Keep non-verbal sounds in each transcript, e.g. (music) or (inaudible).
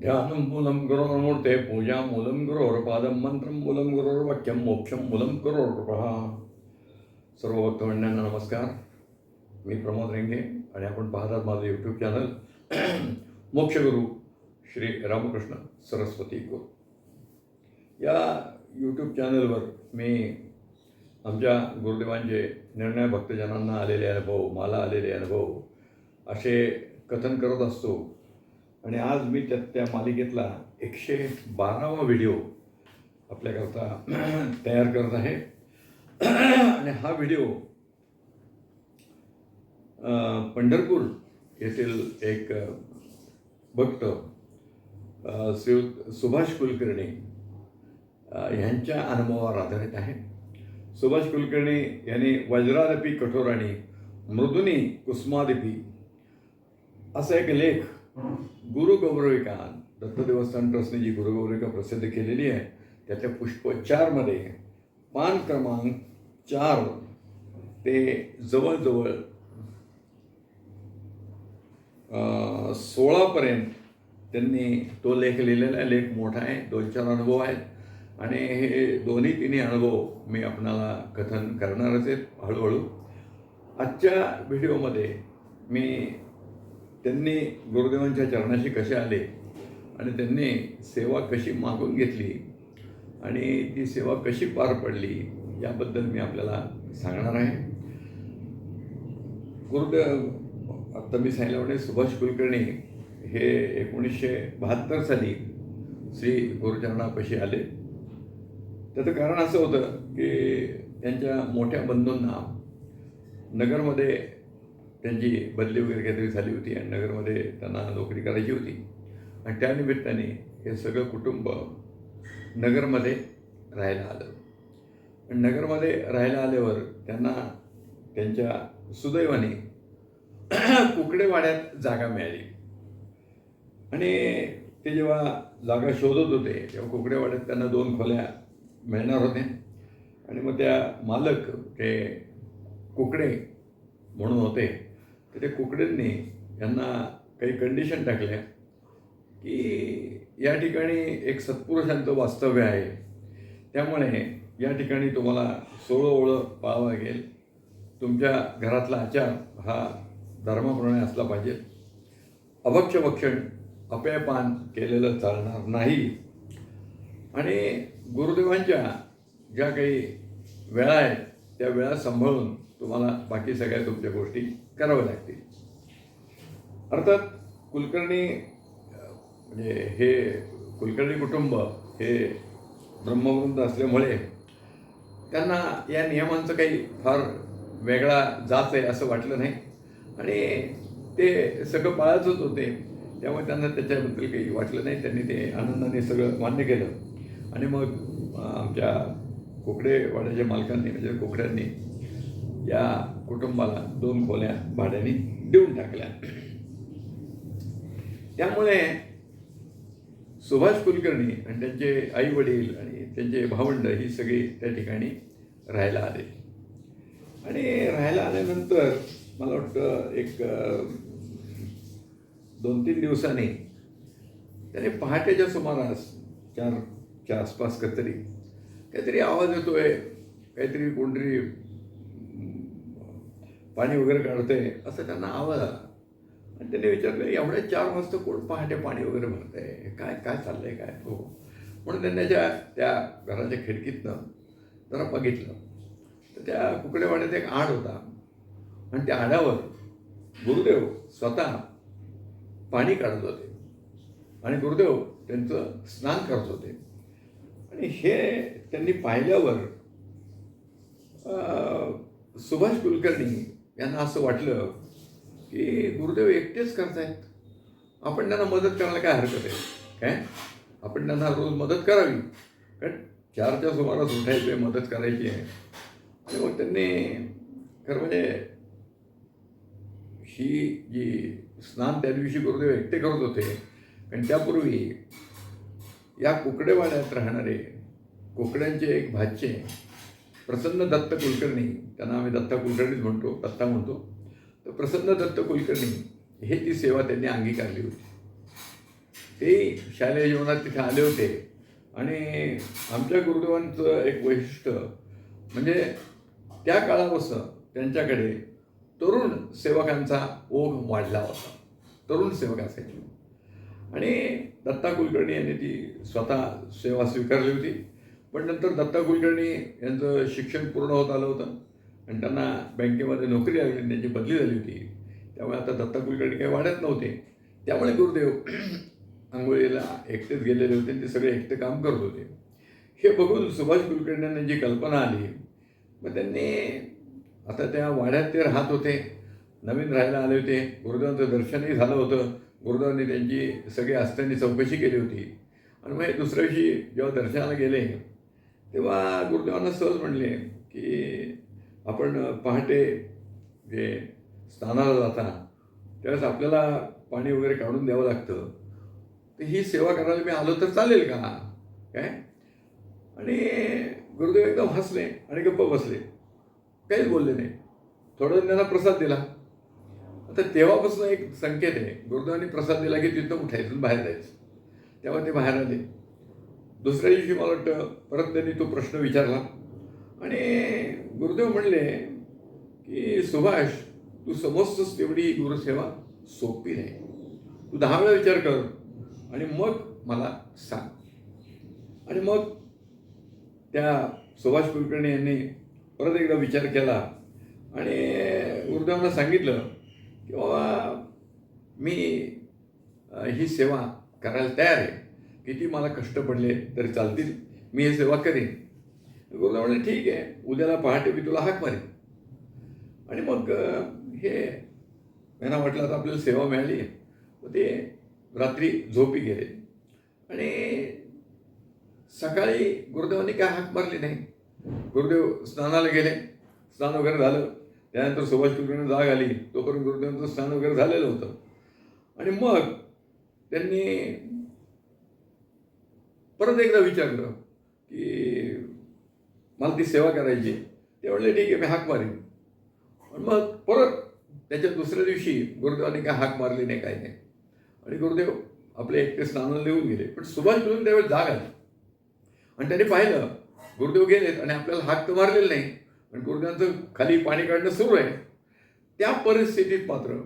ध्यानं मूलं गुरोर्मूर्ते पूजा मूलं गुरोर्पादं मंत्रं मूलं गुरोर्वाक्यं मोक्षं मूलं गुरोर्पः सर्व भक्तमंडळांना नमस्कार। मी प्रमोद रेंगे आणि आपण पाहतात माझं यूट्यूब चॅनल मोक्षगुरू श्री रामकृष्ण सरस्वती गुरु। या यूट्यूब चॅनलवर मी आमच्या गुरुदेवांचे निर्णय भक्तजनांना आलेले अनुभव मला आलेले अनुभव असे कथन करत असतो. आणि आज मी त्या त्या मालिकेतला एकशे बारावा व्हिडिओ आपल्याकरता (clears throat) तयार करत आहे. (clears throat) आणि हा व्हिडिओ पंढरपूर येथील एक भक्त श्री सुभाष कुलकर्णी ह्यांच्या यांच्या अनुभवावर आधारित आहे. सुभाष कुलकर्णी यांनी वज्रादपी कठोराणी मृदुनी कुस्मादिपी असा एक लेख गुरुगौरविका दत्त देवस्थान ट्रस्टने जी गुरुगौरविका प्रसिद्ध केलेली आहे त्याच्या पुष्पोच्चारमध्ये पान क्रमांक चार ते जवळजवळ सोळापर्यंत त्यांनी तो लेख लिहिलेला आहे. लेख मोठा आहे दोन चार अनुभव आहेत. आणि हे दोन्ही तिन्ही अनुभव मी आपणाला कथन करणारच आहेत हळूहळू. आजच्या व्हिडिओमध्ये मी त्यांनी गुरुदेवांच्या चरणाशी कसे आले आणि त्यांनी सेवा कशी मागून घेतली आणि ती सेवा कशी पार पडली याबद्दल मी आपल्याला सांगणार आहे. गुरुदेव आत्ता मी सांगितल्याप्रमाणे सुभाष कुलकर्णी हे एकोणीसशे बहात्तर साली श्री गुरुचरणापाशी आले. त्याचं कारण असं होतं की त्यांच्या मोठ्या बंधूंना नगरमध्ये त्यांची बदली वगैरे काहीतरी झाली होती आणि नगरमध्ये त्यांना नोकरी करायची होती. आणि त्यानिमित्ताने हे सगळं कुटुंब नगरमध्ये राहायला आलं. आणि नगरमध्ये राहायला आल्यावर त्यांना त्यांच्या सुदैवाने (clears throat) कुकडेवाड्यात जागा मिळाली. आणि ते जेव्हा जागा शोधत होते तेव्हा कुकडेवाड्यात त्यांना दोन खोल्या मिळणार होत्या. आणि मग त्या मालक ते कुकडे म्हणून होते. तर ते कुकड्यांनी यांना काही कंडिशन टाकल्या की या ठिकाणी एक सत्पुरुषांचं वास्तव्य आहे. त्यामुळे या ठिकाणी तुम्हाला सोळं ओळं पाळावं लागेल. तुमच्या घरातला आचार हा धर्माप्रमाणे असला पाहिजे. अभक्ष अपयपान केलेलं चालणार नाही. आणि गुरुदेवांच्या ज्या काही वेळा आहेत त्या वेळा सांभाळून तुम्हाला बाकी सगळ्या तुमच्या गोष्टी करावे लागतील अर्थात कुलकर्णी म्हणजे हे कुलकर्णी कुटुंब हे ब्रह्मवृंद असल्यामुळे त्यांना या नियमांचं काही फार वेगळा जात आहे असं वाटलं नाही. आणि ते सगळं पाळतच होते. त्यामुळे त्यांना त्याच्याबद्दल काही वाटलं नाही. त्यांनी ते आनंदाने सगळं मान्य केलं. आणि मग आमच्या कोकडेवाड्याच्या मालकांनी म्हणजे कोकड्यांनी या कुटुंबाला दोन खोल्या भाड्याने देऊन टाकल्या. त्यामुळे सुभाष कुलकर्णी आणि त्यांचे आई वडील आणि त्यांचे भावंड ही सगळी त्या ठिकाणी राहायला आले. आणि राहायला आल्यानंतर मला वाटतं एक दोन तीन दिवसांनी त्याने पहाटेच्या सुमारास चारच्या आसपास काहीतरी काहीतरी आवाज येतोय काहीतरी कोणतरी पाणी वगैरे काढते असं त्यांना आवाज आला. आणि त्यांनी विचारलं एवढ्या चार वाजता कोण पहाटे पाणी वगैरे भरतंय? काय काय चाललंय काय? हो. म्हणून त्यांनी त्या त्या घराच्या खिडकीतनं जरा बघितलं. तर त्या कुकडेवाड्यात एक आड होता. आणि त्या आडावर गुरुदेव स्वतः पाणी काढत होते. आणि गुरुदेव त्यांचं स्नान करत होते. आणि हे त्यांनी पाहिल्यावर सुभाष कुलकर्णी यांना असं वाटलं की गुरुदेव एकटेच करतायत. आपण त्यांना मदत करायला काय हरकत आहे? काय? आपण त्यांना रोज मदत करावी. कारण चारच्या सुमारास उठायचे मदत करायची आहे. आणि मग त्यांनी खरं म्हणजे ही जी स्नान त्या दिवशी गुरुदेव एकटे करत होते. आणि त्यापूर्वी या कुकडेवाड्यात राहणारे कोकड्यांचे एक भाचे प्रसन्न दत्त कुलकर्णी त्यांना आम्ही दत्ता कुलकर्णीच म्हणतो दत्ता म्हणतो. तर प्रसन्न दत्त कुलकर्णी हे ती सेवा त्यांनी अंगीकारली होती. ते शालेय जीवनात तिथे आले होते आणि आमच्या गुरुदेवांचं एक वैशिष्ट्य म्हणजे त्या काळापासून त्यांच्याकडे तरुण सेवकांचा ओघ वाढला होता. तरुण सेवक असायचे आणि दत्ता कुलकर्णी यांनी ती स्वतः सेवा स्वीकारली होती. पण नंतर दत्ता कुलकर्णी यांचं शिक्षण पूर्ण होत आलं होतं. आणि त्यांना बँकेमध्ये नोकरी लागली आणि त्यांची बदली झाली होती. त्यामुळे आता दत्ता कुलकर्णी काही वाढत नव्हते. त्यामुळे गुरुदेव (clears throat) आंघोळीला एकटेच गेलेले होते आणि ते सगळे एकटे काम करत होते. हे बघून सुभाष कुलकर्ण्यांना जी कल्पना आली मग त्यांनी आता त्या वाड्यात ते राहत होते. नवीन राहायला आले होते. गुरुदेवांचं दर्शनही झालं होतं. गुरुदेवांनी त्यांची सगळी असताना चौकशी केली होती. आणि मग हे दुसऱ्या दिवशी जेव्हा दर्शनाला गेले तेव्हा गुरुदेवांना सहज म्हणले की आपण पहाटे जे स्नानाला जाता त्यावेळेस आपल्याला पाणी वगैरे काढून द्यावं लागतं. तर ही सेवा करायला मी आलो तर चालेल का? काय? आणि गुरुदेव एकदम हसले आणि गप्प बसले. काहीच बोलले नाही. थोडं त्यांना प्रसाद दिला. आता तेव्हापासून एक संकेत आहे. गुरुदेवांनी प्रसाद दिला की तिथं उठायचं बाहेर जायचं. तेव्हा ते बाहेर आले. दुसऱ्या दिवशी मला वाटतं परत त्यांनी तो प्रश्न विचारला. आणि गुरुदेव म्हणले की सुभाष तू समजतोस तेवढी गुरुसेवा सोपी नाही. तू दहा वेळा विचार कर आणि मग मला सांग. आणि मग त्या सुभाष कुलकर्णी यांनी परत एकदा विचार केला आणि गुरुदेवांना सांगितलं की बाबा मी ही सेवा करायला तयार आहे. किती मला कष्ट पडले तरी चालतील. मी ही सेवा करीन. गुरुदेव म्हणले ठीक आहे उद्याला पहाटे मी तुला हाक मारेन. आणि मग हे यांना म्हटलं आता आपल्याला सेवा मिळाली. मग ते रात्री झोपी गेले. आणि सकाळी गुरुदेवांनी काय हाक मारली नाही. गुरुदेव स्नानाला गेले. स्नान वगैरे झालं. त्यानंतर सुभाष कुलकर्णी जाग आली. तोपर्यंत गुरुदेवांचं स्नान वगैरे झालेलं होतं. आणि मग त्यांनी परत एकदा विचारलं की मला ती सेवा करायची. ते म्हणले ठीक आहे मी हाक मारेन. पण मग परत त्याच्या दुसऱ्या दिवशी गुरुदेवाने काय हाक मारली नाही काय नाही. आणि गुरुदेव आपले एकटे स्नानाला देऊन गेले. पण सुभाष कुलकर्णी त्यावेळेस जाग आली. आणि त्याने पाहिलं गुरुदेव गेलेत आणि आपल्याला हाक तर मारलेला नाही आणि गुरुदेवांचं खाली पाणी काढणं सुरू आहे. त्या परिस्थितीत मात्र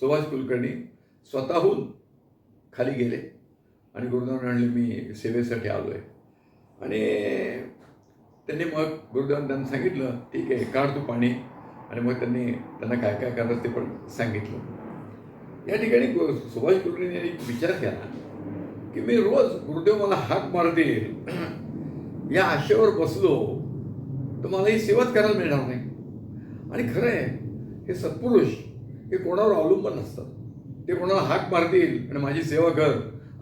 सुभाष कुलकर्णी स्वतःहून खाली गेले आणि गुरुदेवांना म्हणले मी सेवेसाठी आलो आहे आणि त्यांनी मग गुरुदेवांनी त्यांना सांगितलं ठीक आहे काढ तू पाणी. आणि मग त्यांनी त्यांना काय काय करायचं ते पण सांगितलं. या ठिकाणी सुभाष कुलकर्णी यांनी एक विचार केला की मी रोज गुरुदेव मला हाक मारतील. या आशेवर बसलो तर मला ही सेवाच करायला मिळणार नाही. आणि खरं आहे हे सत्पुरुष हे कोणावर अवलंबून नसतात. ते कोणाला हाक मारतील आणि माझी सेवा कर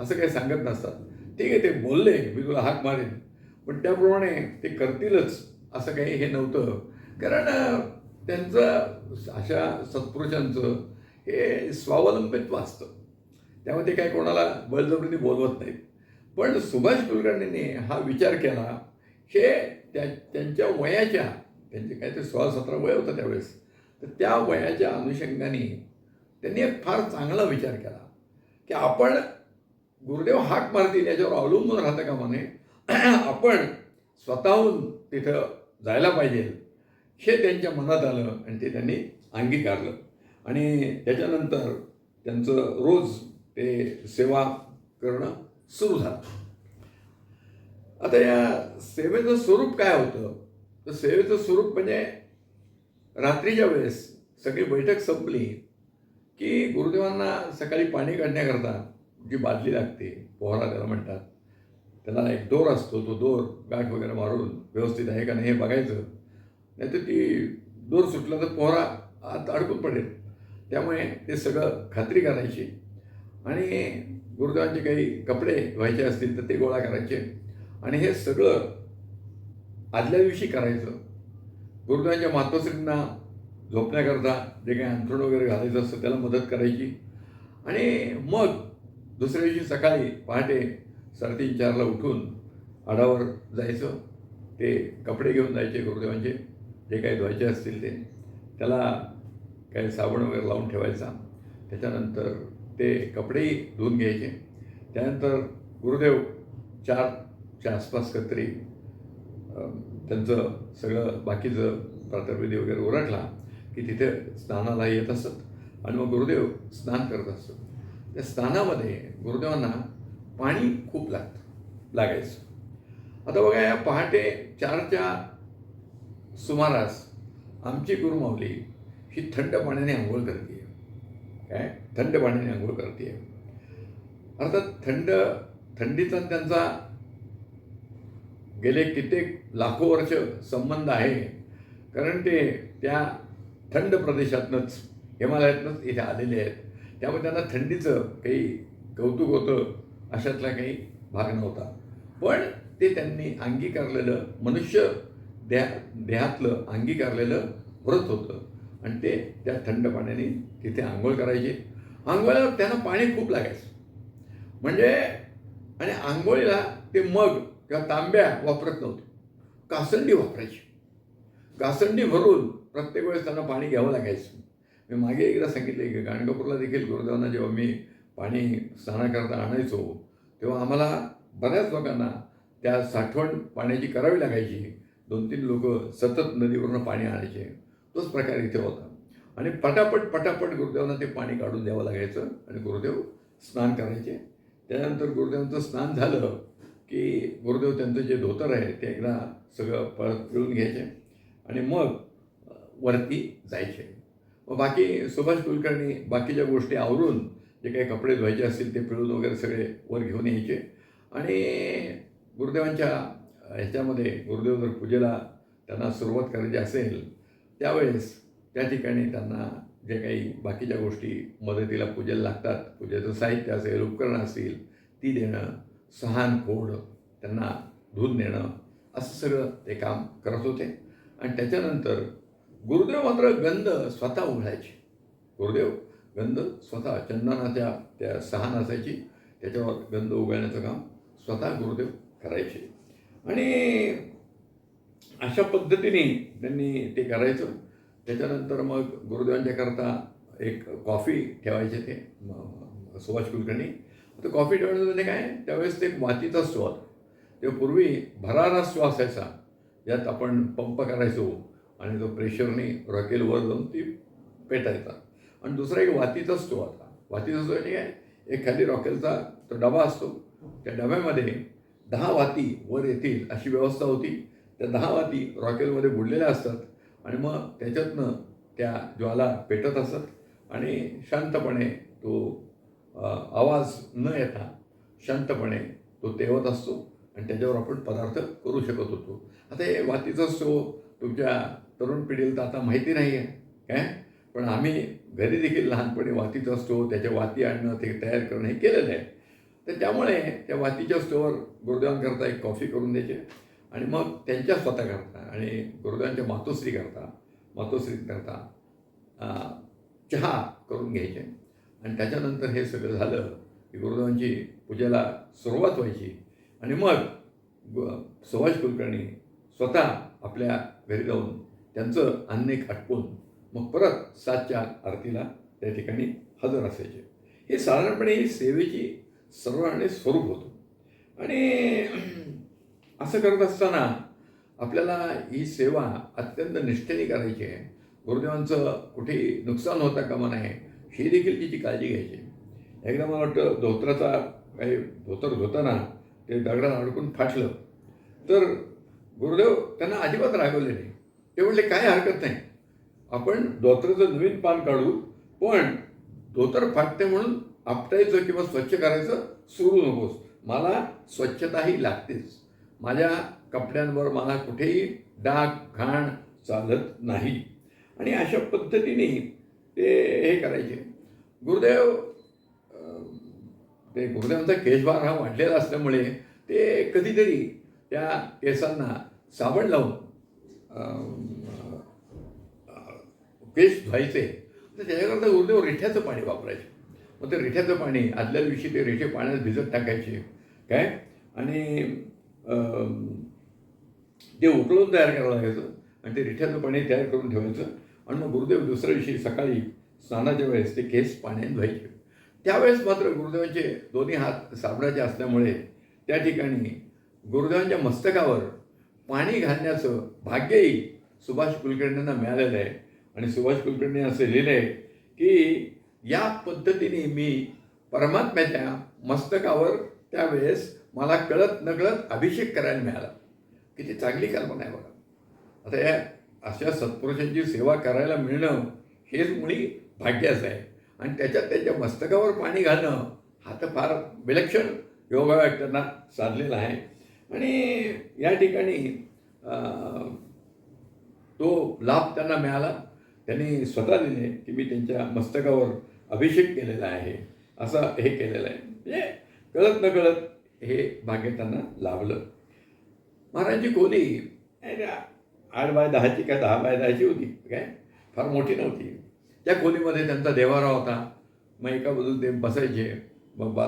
असं काही सांगत नसतात. ठीक आहे ते बोलले मी तुला हाक मारेन. पण त्याप्रमाणे ते करतीलच असं काही हे नव्हतं. कारण त्यांचं अशा सत्पुरुषांचं हे स्वावलंबित्व असतं त्यामुळे ते काय कोणाला बळजबरीने बोलवत नाहीत. पण सुभाष कुलकर्णींनी हा विचार केला हे त्या त्यांच्या वयाच्या त्यांचे काय ते सोळा सतरा वय होतं त्यावेळेस तर त्या वयाच्या अनुषंगाने त्यांनी एक फार चांगला विचार केला की आपण गुरुदेव हाक मारतील याच्यावर अवलंबून राहतं का म्हणे? (clears throat) आपण स्वतःहून तिथं जायला पाहिजे हे त्यांच्या मनात आलं आणि ते त्यांनी अंगीकारलं. आणि त्याच्यानंतर त्यांचं रोज ते सेवा करणं सुरू झालं. आता या सेवेचं स्वरूप काय होतं? तर सेवेचं स्वरूप म्हणजे रात्रीच्या वेळेस सगळी बैठक संपली की गुरुदेवांना सकाळी पाणी काढण्याकरता जी बादली लागते पोहरा त्याला म्हणतात त्याला एक दोर असतो तो दोर गाठ वगैरे मारून व्यवस्थित आहे का नाही हे बघायचं. नाहीतर ती दोर सुटला तर पोहरा आत अडकून पडेल. त्यामुळे ते सगळं खात्री करायची. आणि गुरुदेवांचे काही कपडे व्हायचे असतील तर ते गोळा करायचे. आणि हे सगळं आदल्या दिवशी करायचं. गुरुदेवांच्या मातोश्रींना झोपण्याकरता जे काही अंथरूण वगैरे घालायचं असतं त्याला मदत करायची. आणि मग दुसऱ्या दिवशी सकाळी पहाटे साडेतीन चारला उठून आडावर जायचं. ते कपडे घेऊन जायचे गुरुदेवांचे. जे काही धुवायचे असतील ते. त्याला काही साबण वगैरे लावून ठेवायचा. त्याच्यानंतर ते कपडेही धुवून घ्यायचे. त्यानंतर गुरुदेव चारच्या आसपास कत्री त्यांचं सगळं बाकीचं प्रातर्विधी वगैरे उरकला की तिथे स्नानाला येत असत. आणि मग गुरुदेव स्नान करत असत. त्या स्नानामध्ये गुरुदेवांना पाणी खूप लागतं लागायचं. आता बघा या पहाटे चारच्या सुमारास आमची गुरुमावली ही थंड पाण्याने आंघोळ करते काय? थंड पाण्याने आंघोळ करते अर्थात थंड थंडीचा त्यांचा गेले कित्येक लाखो वर्ष संबंध आहे. कारण ते त्या थंड प्रदेशातनंच हिमालयातनंच इथे आलेले आहेत. त्यामुळे त्यांना थंडीचं काही कौतुक होतं. अशातला काही भाग नव्हता. पण ते त्यांनी अंगीकारलेलं मनुष्य देहा देहातलं अंगीकारलेलं व्रत होतं. आणि ते त्या थंड पाण्याने तिथे आंघोळ करायचे. आंघोळीला त्यांना पाणी खूप लागायचं. म्हणजे आणि आंघोळीला ते मग किंवा तांब्या वापरत नव्हते. कासंडी वापरायची. कासंडी भरून प्रत्येक वेळेस त्यांना पाणी घ्यावं लागायचं. मी मागे एकदा सांगितले की गाणगापूरला देखील गुरुदेवांना जेव्हा मी पाणी स्नानाकरता आणायचो तेव्हा आम्हाला बऱ्याच लोकांना त्या साठवण पाण्याची करावी लागायची. दोन तीन लोक सतत नदीवरून पाणी आणायचे. तोच प्रकार इथे होता. आणि पटापट पटापट गुरुदेवांना ते पाणी काढून द्यावं लागायचं आणि गुरुदेव स्नान करायचे. त्यानंतर गुरुदेवांचं स्नान झालं की गुरुदेव त्यांचं जे धोतर आहे ते एकदा सगळं परत पिळून घ्यायचे आणि मग वरती जायचे. मग बाकी सुभाष कुलकर्णी बाकीच्या गोष्टी आवरून जे काही कपडे धुवायचे असतील ते पिळून वगैरे सगळे वर घेऊन यायचे. आणि गुरुदेवांच्या ह्याच्यामध्ये गुरुदेव जर पूजेला त्यांना सुरुवात करायची असेल त्यावेळेस त्या ठिकाणी त्यांना जे काही बाकीच्या गोष्टी मदतीला पूजेला लागतात पूजेचं साहित्य असेल उपकरणं असतील ती देणं सहान खोड त्यांना धुवून देणं असं सगळं ते काम करत होते. आणि त्याच्यानंतर गुरुदेव मात्र गंध स्वतः उघडायचे. गुरुदेव गंध स्वतः चंदनाच्या त्या सहान असायची त्याच्यावर गंध उघडण्याचं काम स्वतः गुरुदेव करायचे. आणि अशा पद्धतीने त्यांनी ते करायचं. त्याच्यानंतर मग गुरुदेवांच्याकरता एक कॉफी ठेवायचे ते सुभाष कुलकर्णी. तर कॉफी ठेवण्याचं म्हणजे काय? त्यावेळेस ते एक मातीचा स्टो तेव्हा पूर्वी भरारा श्वास असायचा ज्यात आपण पंप करायचो आणि तो प्रेशरने रॉकेल वर जाऊन ती पेटायचा. आणि दुसरा एक वातीचा असतो आता. वातीत असतो म्हणजे काय? एक खाली रॉकेलचा तो डबा असतो. त्या डब्यामध्ये दहा वाती वर येतील अशी व्यवस्था होती. त्या दहा वाती रॉकेलमध्ये बुडलेल्या असतात आणि मग त्याच्यातनं त्या ज्वाला पेटत असतात आणि शांतपणे तो आवाज न येता शांतपणे तो तेवत असतो आणि त्याच्यावर आपण पदार्थ करू शकत होतो. आता हे वातीचा स्टोव तुमच्या तरुण पिढीला तर आता माहिती नाही आहे काय? पण आम्ही घरी देखील लहानपणी वातीचा स्टोव त्याच्या वाती आणणं ते तयार करणं हे केलेलं आहे. तर त्यामुळे त्या वातीच्या स्टोवर गुरुदेवांकरता एक कॉफी करून द्यायचे आणि मग त्यांच्या स्वतः करता आणि गुरुदेवांच्या मातोश्री करता मातोश्री करता चहा करून घ्यायचे. आणि त्याच्यानंतर हे सगळं झालं की गुरुदेवांची पूजेला सुरुवात व्हायची आणि मग सुभाष कुलकर्णी स्वतः आपल्या घरी जाऊन त्यांचं अन्निक आटपून मग परत सातच्या आरतीला त्या ठिकाणी हजर असायचे. हे साधारणपणे ही सेवेची सर्व आणि स्वरूप होतं. आणि असं करत असताना आपल्याला ही सेवा अत्यंत निष्ठेने करायची आहे. गुरुदेवांचं कुठेही नुकसान होता कामा नये ही देखील तिची काळजी घ्यायची एकदा मला वाटतं धोत्राचा काही धोतर धोताना ते दगडाला अडकून फाटलं. तर गुरुदेव त्यांना अजिबात रागवले नाही. ते म्हणले काय हरकत नाही. आपण धोत्राचं नवीन पान काढू पण धोतर फाटते म्हणून आपटायचं किंवा स्वच्छ करायचं सुरू नकोस. मला स्वच्छताही लागतेच. माझ्या कपड्यांवर मला कुठेही डाग घाण चालत नाही. आणि अशा पद्धतीने ते हे करायचे. गुरुदेव ते गुरुदेवांचा केशभार हा वाढलेला असल्यामुळे ते कधीतरी त्या केसांना साबण लावून केस धुवायचे. तर त्याच्याकरता गुरुदेव रिठ्याचं पाणी वापरायचे. मग ते रिठ्याचं पाणी आदल्या दिवशी ते रिठे पाण्यात भिजत टाकायचे. काय? आणि ते उकळून तयार करावं लागायचं आणि ते रिठ्याचं पाणी तयार करून ठेवायचं. आणि मग गुरुदेव दुसऱ्या दिवशी सकाळी स्नानाच्या वेळेस ते केस पाण्याने धुवायचे. त्यावेळेस मात्र गुरुदेवांचे दोन्ही हात साबणाचे असल्यामुळे त्या ठिकाणी गुरुदेवांच्या मस्तकावर पाणी घालण्याचं भाग्यही सुभाष कुलकर्णींना मिळालेलं आहे. आणि सुभाष कुलकर्णी असे लिहिले आहे की या पद्धतीने मी परमात्म्याच्या मस्तकावर त्यावेळेस मला कळत नकळत अभिषेक करायला मिळाला. किती चांगली कल्पना आहे बघा. आता या अशा सत्पुरुषांची सेवा करायला मिळणं हेच मुळी भाग्याचं आहे. आणि त्याच्यात त्याच्या मस्तकावर पाणी घालणं हा तर फार विलक्षण योगायोग साधलेला आहे. आणि या ठिकाणी तो लाभ त्यांना मिळाला. त्यांनी स्वतः दिले की मी त्यांच्या मस्तकावर अभिषेक केलेला आहे असं हे केलेलं आहे. म्हणजे कळत न कळत हे भाग्य त्यांना लाभलं. महाराजांची खोली आठ बाय दहाची का दहा बाय दहाची होती काय? फार मोठी नव्हती. त्या खोलीमध्ये त्यांचा देवारा होता. मग एका बाजूला ते बसायचे. मग बा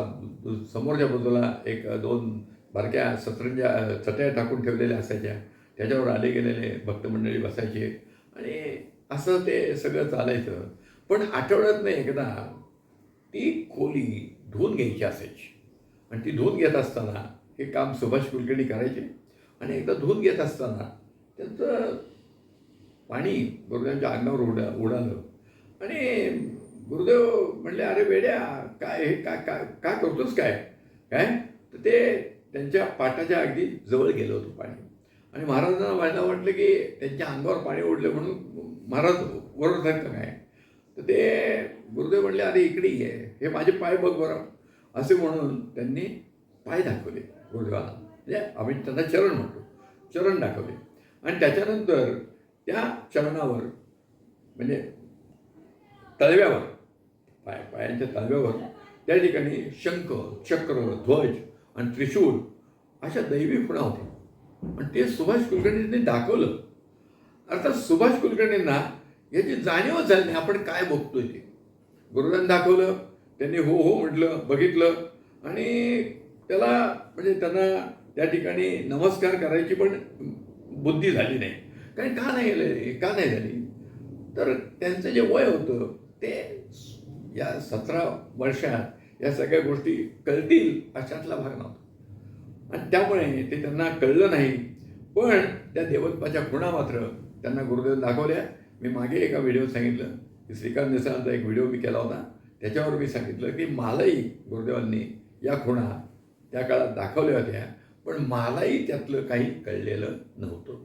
समोरच्या बाजूला एक दोन बारक्या सतरंजा चटया टाकून ठेवलेल्या असायच्या. त्याच्यावर आले गेलेले भक्तमंडळी बसायचे. असं ते सगळं चालायचं. पण आठवड्यातनं एकदा ती खोली धुवून घ्यायची असायची. आणि ती धुवून घेत असताना हे काम सुभाष कुलकर्णी करायचे. आणि एकदा धुवून घेत असताना त्यांचं पाणी गुरुदेवांच्या अंगावर उडा उडालं. आणि गुरुदेव म्हणले अरे वेड्या काय हे काय काय काय करतोस काय? काय? तर ते त्यांच्या पाटाच्या अगदी जवळ गेलं होतं पाणी. आणि महाराजांना व्हायला वाटलं की त्यांच्या अंगावर पाणी ओढलं म्हणून महाराज ओरडतात का काय तर ते गुरुदेव म्हणले अरे इकडे आहे हे माझे पाय बघ बरं असे म्हणून त्यांनी पाय दाखवले गुरुदेवाला. म्हणजे आम्ही त्यांना चरण म्हणतो. चरण दाखवले. आणि त्याच्यानंतर त्या चरणावर म्हणजे तळव्यावर पाय पायांच्या तळव्यावर त्या ठिकाणी शंख चक्र ध्वज आणि त्रिशूळ अशा दैवी खुणा होत्या. पण ते सुभाष कुलकर्णींनी दाखवलं. अर्थात सुभाष कुलकर्णींना याची जाणीवच झाली नाही. आपण काय बघतोय ते? गुरुदान दाखवलं त्यांनी हो हो म्हटलं बघितलं आणि त्याला म्हणजे त्यांना त्या ठिकाणी नमस्कार करायची पण बुद्धी झाली नाही. कारण का नाही झाली का नाही झाली? तर त्यांचं जे वय होतं ते या सतरा वर्षात या सगळ्या गोष्टी कळतील अशातला भाग नव्हता. आणि त्यामुळे ते त्यांना कळलं नाही. पण त्या देवत्वाच्या खुणा मात्र त्यांना गुरुदेव दाखवल्या. मी मागे एका व्हिडिओत सांगितलं की श्रीकांत देसाईंचा एक व्हिडिओ मी केला होता. त्याच्यावर मी सांगितलं की मलाही गुरुदेवांनी या खुणा त्या काळात दाखवल्या होत्या पण मलाही त्यातलं काही कळलेलं नव्हतं.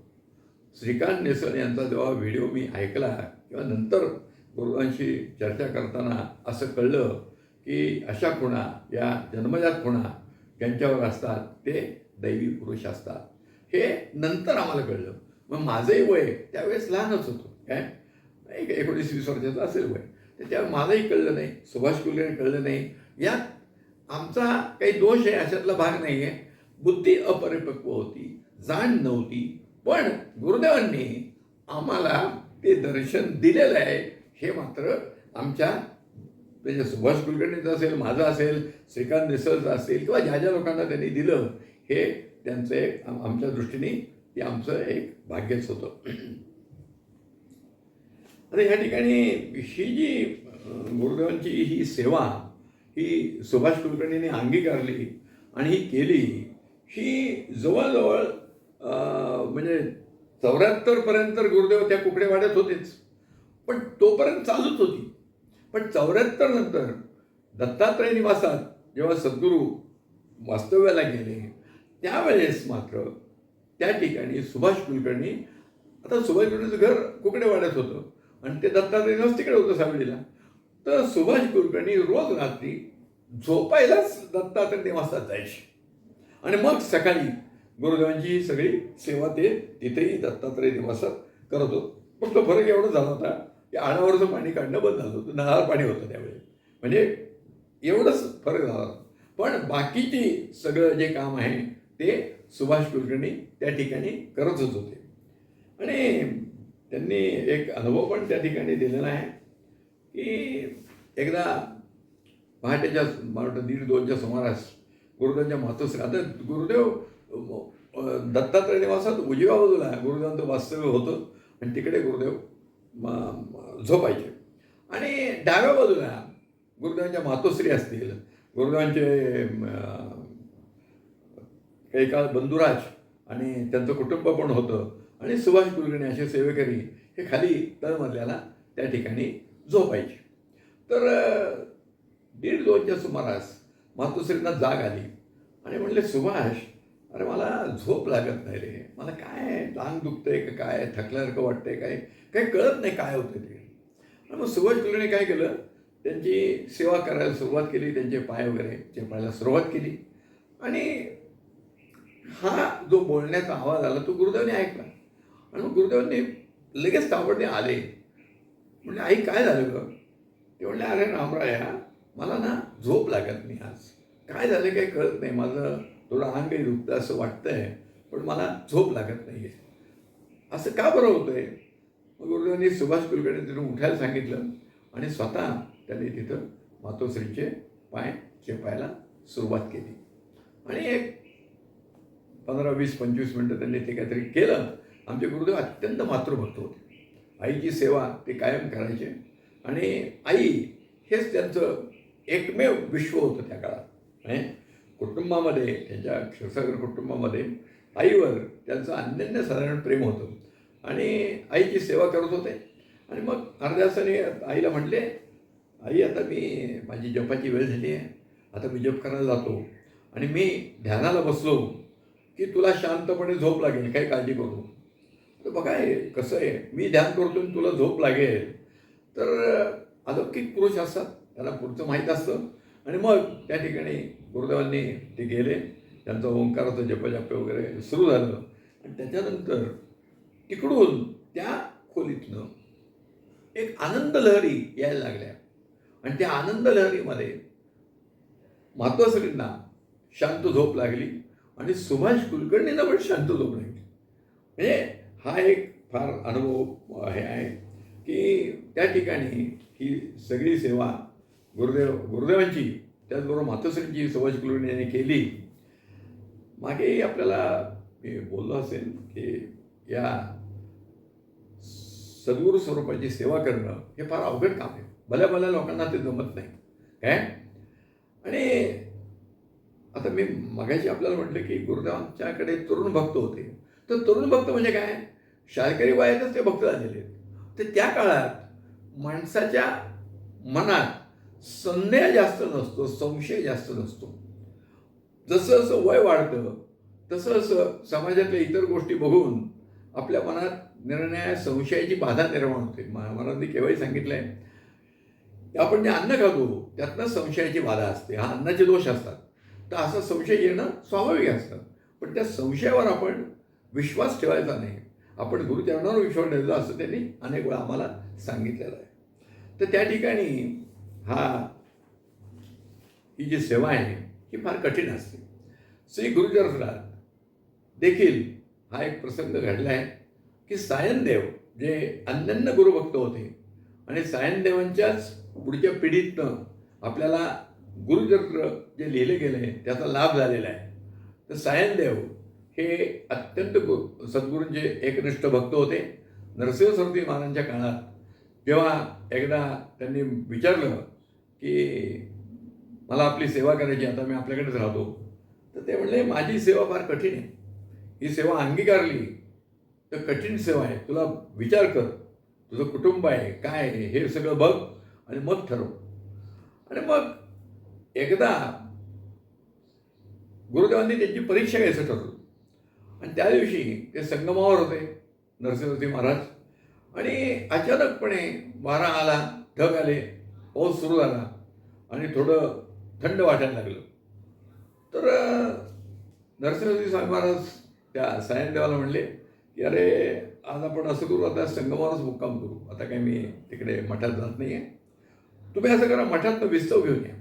श्रीकांत नेसन यांचा जेव्हा व्हिडिओ मी ऐकला किंवा नंतर गुरुदांशी चर्चा करताना असं कळलं की अशा खुणा या जन्मजात खुणा यांच्यावर असतात ते दैवी पुरुष असतात. हे नंतर आम्हाला कळलं. मग माझंही वय त्यावेळेस लहानच होतो. काय? एक एकोणीस वीस वर्षाचं असेल वय. त्याच्यावर माझंही कळलं नाही सुभाष कुलकर्णी कळलं नाही. यात आमचा काही दोष आहे अशातला भाग नाही आहे बुद्धी अपरिपक्व होती जाण नव्हती. पण गुरुदेवांनी आम्हाला ते दर्शन दिलेलं आहे हे मात्र आमच्या म्हणजे सुभाष कुलकर्णीचं असेल माझं असेल श्रीकांत देसरचं असेल किंवा ज्या ज्या लोकांना त्यांनी दिलं हे त्यांचं एक आमच्या दृष्टीने ते आमचं एक भाग्यच होतं. आता या ठिकाणी ही जी गुरुदेवांची ही सेवा ही सुभाष कुलकर्णीने अंगीकारली आणि ही केली ही जवळजवळ म्हणजे चौऱ्याहत्तरपर्यंत गुरुदेव त्या कुकडेवाड्यात होतेच. पण तोपर्यंत चालूच होती. पण चौऱ्याहत्तर नंतर दत्तात्रय निवासात जेव्हा सद्गुरू वास्तव्याला गेले त्यावेळेस मात्र त्या ठिकाणी सुभाष कुलकर्णी आता सुभाष कुलकर्णीचं घर कुकडेवाड्यात होतं आणि ते दत्तात्रय निवास तिकडे होतं सावलीला तर सुभाष कुलकर्णी रोज रात्री झोपायलाच दत्तात्रय निवासात जायचे. आणि मग सकाळी गुरुदेवांची ही सगळी सेवा ते तिथेही दत्तात्रय निवासात करत होत. फक्त फरक एवढा झाला होता आणावरचं पाणी काढणं बंद झालं होतं. नळाला पाणी होतं त्यावेळी. म्हणजे एवढंच फरक झाला पण बाकीची सगळं जे काम आहे ते सुभाष कुलकर्णी त्या ठिकाणी करतच होते. आणि त्यांनी एक अनुभव पण त्या ठिकाणी दिलेला आहे की एकदा पहाटेच्या मला वाटतं दीड दोनच्या सुमारास गुरुदेवांच्या मातोश्री आता गुरुदेव दत्तात्रय निवासात उजव्या बाजूला गुरुदेवांचं वास्तव्य होतं. आणि तिकडे गुरुदेव झोपायचे. आणि डाव्या बाजूला गुरुदेवांच्या मातोश्री असतील गुरुदेवांचे काही काळ बंधुराज आणि त्यांचं कुटुंब पण होतं आणि सुभाष कुलकर्णी असे सेवेकरी हे खाली तळमजल्याला त्या ठिकाणी झोपायचे. तर दीड दोनच्या सुमारास मातोश्रींना जाग आली आणि म्हणले सुभाष अरे मला झोप लागत नाही रे. मला काय टांग दुखतंय का काय? थकल्यासारखं वाटतंय काय? काही कळत नाही काय होतं ते. मग सुभाष कुलकर्णी काय केलं? त्यांची सेवा करायला सुरुवात केली त्यांचे पाय वगैरे चेपायला सुरुवात केली. आणि हा जो बोलण्याचा आवाज आला तो गुरुदेवाने ऐकला. आणि मग गुरुदेवाने लगेच ताबडने आले. म्हणजे आई काय झालं ग? ते म्हणले अरे रामराया मला ना झोप लागत नाही आज. काय झालं? काही कळत नाही. माझं थोडं अंगही दुखतं असं वाटतंय पण मला झोप लागत नाही आहे असं का बरं होतंय? मग गुरुदेवांनी सुभाष कुलकर्णी तिथून उठायला सांगितलं आणि स्वतः त्यांनी तिथं मातोश्रीचे पाय चेपायला सुरुवात केली. आणि एक पंधरा वीस पंचवीस मिनटं त्यांनी ते काहीतरी केलं. आमचे गुरुदेव अत्यंत मातृभक्त होते. आईची सेवा ते कायम करायचे. आणि आई हेच त्यांचं एकमेव विश्व होतं त्या काळात. कुटुंबामध्ये त्यांच्या क्षीरसागर कुटुंबामध्ये आईवर त्यांचं अनन्यसाधारण प्रेम होतं. आणि आईची सेवा करत होते. आणि मग अर्ध्यासाने आईला म्हटले आई आता मी माझी जपाची वेळ झाली आहे. आता मी जप करायला जातो. आणि मी ध्यानाला बसलो की तुला शांतपणे झोप लागेल काही काळजी करू तर बघा हे कसं आहे? मी ध्यान करतो आणि तुला झोप लागेल. तर अलौकिक पुरुष असतात त्यांना पुढचं माहीत असतं. आणि मग त्या ठिकाणी गुरुदेवांनी ते गेले. त्यांचं ओंकाराचं जपजप वगैरे सुरू झालं. आणि त्याच्यानंतर तिकडून त्या खोलीतनं एक आनंद लहरी यायला लागल्या. आणि त्या आनंद लहरीमध्ये मातोश्रींना शांत झोप लागली आणि सुभाष कुलकर्णींना पण शांत झोप लागली. म्हणजे हा एक फार अनुभव हे आहे की त्या ठिकाणी ही सगळी सेवा गुरुदेव गुरुदेवांची त्याचबरोबर मातोश्रींची सुभाष कुलकर्णी यांनी केली. मागेही आपल्याला मी बोललो असेल की या सद्गुरू स्वरूपाची सेवा करणं हे फार अवघड काम आहे. भल्या भल्या लोकांना ते जमत नाही. काय? आणि आता मी मगाशी आपल्याला म्हटलं की गुरुदेवांच्याकडे तरुण भक्त होते. तर तरुण भक्त म्हणजे काय? शाळकरी वयातच ते भक्त झालेले आहेत. तर त्या काळात माणसाच्या मनात संदेह जास्त नसतो संशय जास्त नसतो. जसं जसं वय वाढतं तसं असं समाजातल्या इतर गोष्टी बघून आपल्या मनात निर्णया संशयाची बाधा निर्माण होते. महाराजांनी केव्हाही सांगितलं आहे की आपण जे अन्न खातो त्यातनं संशयाची बाधा असते. हा अन्नाचे दोष असतात. तर असा संशय येणं स्वाभाविक असतं. पण त्या संशयावर आपण विश्वास ठेवायचा नाही. आपण गुरुचरणावर विश्वास ठेवायचा असं त्यांनी अनेक वेळा आम्हाला सांगितलेलं आहे. तर त्या ठिकाणी हा. ही जी सेवा आहे ही फार कठीण असते. श्री गुरुचरणात देखील हा एक प्रसंग घडला आहे की सायनदेव जे अनन्य गुरुभक्त होते आणि सायनदेवांच्याच पुढच्या पिढीतनं आपल्याला गुरुचरित्र जे लिहिलं गेलं आहे त्याचा लाभ झालेला आहे. तर सायनदेव हे अत्यंत गु सद्गुरूंचे एकनिष्ठ भक्त होते. नरसिंह सरस्वती महाराजांच्या काळात जेव्हा एकदा त्यांनी विचारलं की मला आपली सेवा करायची आता मी आपल्याकडेच राहतो. तर ते म्हणले माझी सेवा फार कठीण आहे. ही सेवा अंगीकारली तर कठीण सेवा आहे. तुला विचार कर. तुझं कुटुंब आहे काय आहे हे सगळं बघ आणि मग ठरव. आणि मग एकदा गुरुदेवांनी त्यांची परीक्षा घ्यायचं ठरवलं. आणि त्या दिवशी ते संगमावर होते नरसिंहजी महाराज. आणि अचानकपणे वारा आला ढग आले पाऊस सुरू झाला. आणि थोडं थंड वाटायला लागलं. तर नरसिंहजी स्वामी महाराज त्या सायनदेवाला म्हणले की अरे आज आपण असं करू आता संगमावरच मुक्काम करू. आता काही मी तिकडे मठात जात नाही आहे तुम्ही असं करा मठातनं विस्तव घेऊन या.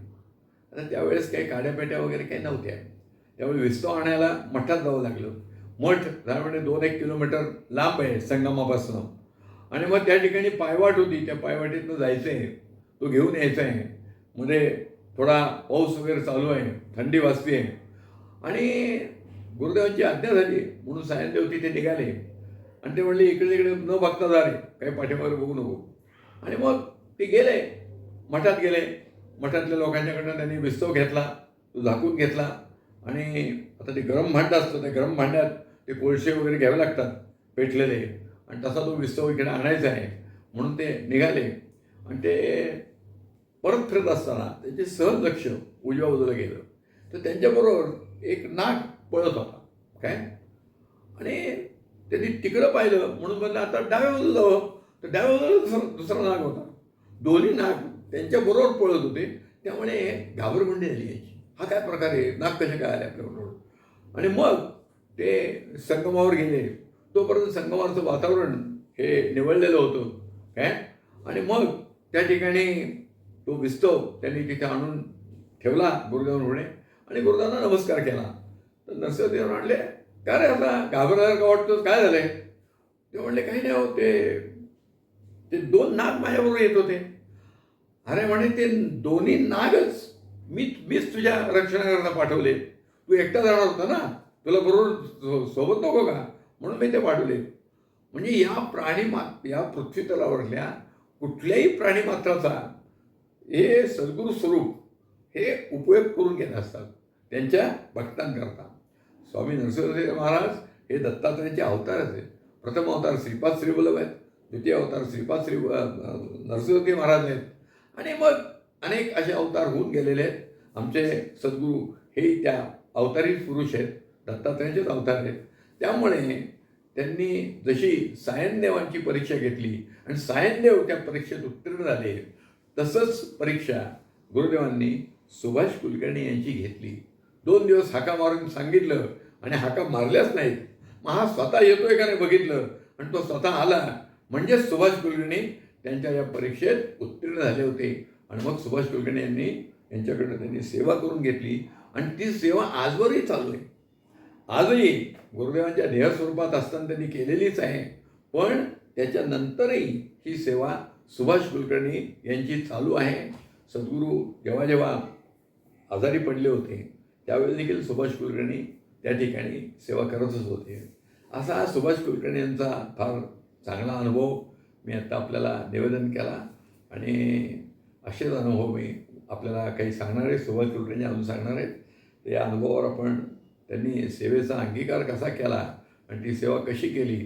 आता त्यावेळेस काही काड्यापेट्या वगैरे काही नव्हत्या. त्यामुळे विस्तव आणायला मठात जावं लागलं. मठ म्हणजे दोन एक किलोमीटर लांब आहे संगमापासून. आणि मग त्या ठिकाणी पायवाट होती. त्या पायवाटीतनं जायचं आहे तो घेऊन यायचा आहे मध्ये थोडा पाऊस वगैरे चालू आहे थंडी वाजते आहे आणि गुरुदेवांची आज्ञा झाली म्हणून सायनदेव तिथे निघाले. आणि ते म्हणले इकडे तिकडे न बघता जा रे काही पाठीमागे बघू नको. आणि मग ते गेले मठात गेले. मठातल्या लोकांच्याकडनं त्यांनी विस्तव घेतला तो झाकून घेतला. आणि आता ते गरम भांडं असतं त्या गरम भांड्यात ते कोळसे वगैरे घ्यावे लागतात पेटलेले. आणि तसा तो विस्तव इकडे आणायचा आहे म्हणून ते निघाले. आणि ते परत फिरत असताना त्यांचे सहज लक्ष उजव्या बाजूला गेलं. तर त्यांच्याबरोबर एक नाग पळत होता. काय? आणि त्यांनी तिकडं पाहिलं म्हणून म्हणलं आता डाव्या बाजूला जावं. तर डाव्या बाजूला दुसरा दुसरा नाग होता. दोन्ही नाग त्यांच्याबरोबर पळत होते. त्यामुळे घाबरगुंडी झाली यायची हा काय प्रकार आहे? नाग कशा काय आले आपल्याबरोबर आणि मग ते संगमावर गेले. तोपर्यंत संगमावरचं वातावरण हे निवडलेलं होतं. काय? आणि मग त्या ठिकाणी तो विस्तव त्यांनी तिथे आणून ठेवला गुरुदेवांपुढे आणि गुरुदेवांना नमस्कार केला. तर नरसिंहदेव म्हणले काय रे आता? घाबरल्यासारखं का काय झालंय? ते म्हणले काही नाही हो ते ते दोन नाग माझ्याबरोबर येत होते. अरे म्हणे ते दोन्ही नागच मी मीच तुझ्या रक्षणाकरता पाठवले. तू एकटा जाणार होता ना? तुला बरोबर सोबत नको का? म्हणून मी ते पाठवले. म्हणजे या प्राणी मा या पृथ्वी तलावरल्या कुठल्याही प्राणीमात्राचा हे सद्गुरू स्वरूप हे उपयोग करून घेत असतात. त्यांच्या भक्तांकरता स्वामी नरसिंहदेव महाराज हे दत्तात्रयांचे अवतारच आहेत प्रथम अवतार श्रीपाद श्रीवल्लभ आहेत. द्वितीय अवतार श्रीपाद श्री नरसिंहदेव महाराज आहेत. आणि मग अनेक असे अवतार होऊन गेलेले आहेत. आमचे सद्गुरू हे त्या अवतारी पुरुष आहेत. दत्तात्रयांचेच अवतार आहेत. त्यामुळे त्यांनी जशी सायनदेवांची परीक्षा घेतली आणि सायनदेव त्या परीक्षेत उत्तीर्ण झाले तसंच परीक्षा. गुरुदेवांनी सुभाष कुलकर्णी यांची घेतली. दोन दिवस हाका मारून सांगितलं आणि हाका मारल्याच नाहीत. मग हा स्वतः येतोय का नाही बघितलं. आणि तो स्वतः आला. म्हणजेच सुभाष कुलकर्णी त्यांच्या या परीक्षेत उत्तीर्ण झाले होते. आणि मग सुभाष कुलकर्णी यांनी यांच्याकडनं त्यांनी सेवा करून घेतली. आणि ती सेवा आजवरही चालू आहे. आजही गुरुदेवांच्या ध्येयस्वरूपात असताना त्यांनी केलेलीच आहे. पण त्याच्यानंतरही ही सेवा सुभाष कुलकर्णी यांची चालू आहे. सद्गुरू जेव्हा जेव्हा आजारी पडले होते त्यावेळी देखील सुभाष कुलकर्णी त्या ठिकाणी सेवा करतच होते. असा हा सुभाष कुलकर्णी यांचा फार चांगला अनुभव मी आत्ता आपल्याला निवेदन केला आणि असेच अनुभव मी आपल्याला काही सांगणार आहे सुभाष कुलकर्णी अजून सांगणार आहेत. तर या अनुभवावर आपण त्यांनी सेवेचा अंगीकार कसा केला आणि ती सेवा कशी केली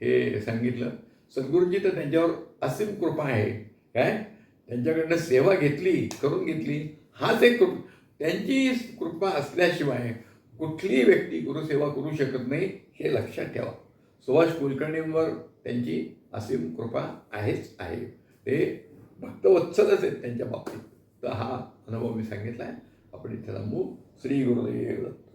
हे सांगितलं. सद्गुरूंची तर त्यांच्यावर असीम कृपा आहे. काय? त्यांच्याकडनं सेवा घेतली करून घेतली. हाच एक कृप त्यांची कृपा असल्याशिवाय कुठलीही व्यक्ती गुरुसेवा करू शकत नाही हे लक्षात ठेवा. सुभाष कुलकर्णींवर त्यांची असीम कृपा आहेच आहे. ते भक्तवत्सलच आहेत त्यांच्या बाबतीत. तर हा अनुभव मी सांगितला आहे आपण इथे थांबू. श्री गुरुदेव. दत्त